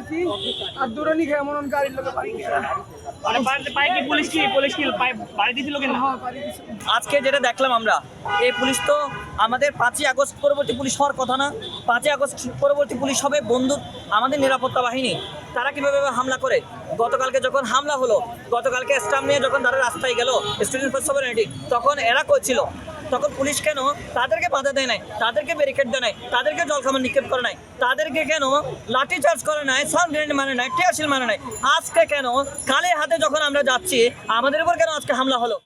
আছি আর দূরনি খেয়ে মনে হয় গাড়ির লোকে বাড়ি মানে বাড়িতে পায়ে কি পুলিশ কি পুলিশ কি বাড়ি দিয়েছিল কিনা? হ্যাঁ আজকে যেটা দেখলাম আমরা এই পুলিশ তো আমাদের পাঁচই আগস্ট পরবর্তী পুলিশ হওয়ার কথা না। পাঁচই আগস্ট পরবর্তী পুলিশ হবে বন্দুক আমাদের নিরাপত্তা বাহিনী। তারা কীভাবে হামলা করে? গতকালকে যখন হামলা হলো গতকালকে স্টাম্প নিয়ে যখন তারা রাস্তায় গেল স্টুডেন্ট ফর সভারেনিটি তখন এরা করছিল তখন পুলিশ কেন তাদেরকে বাধা দেয় নাই? তাদেরকে ব্যারিকেড দেয় নাই? তাদেরকে জলখাবার নিক্ষেপ করে নাই? তাদেরকে কেন লাঠি চার্জ করে নাই সাউন্ড গ্রেনেড মানে নাই টিয়ারশিল মানে নাই? আজকে কেন কালে হাতে যখন আমরা যাচ্ছি, আমাদের উপর কেন আজকে হামলা হলো?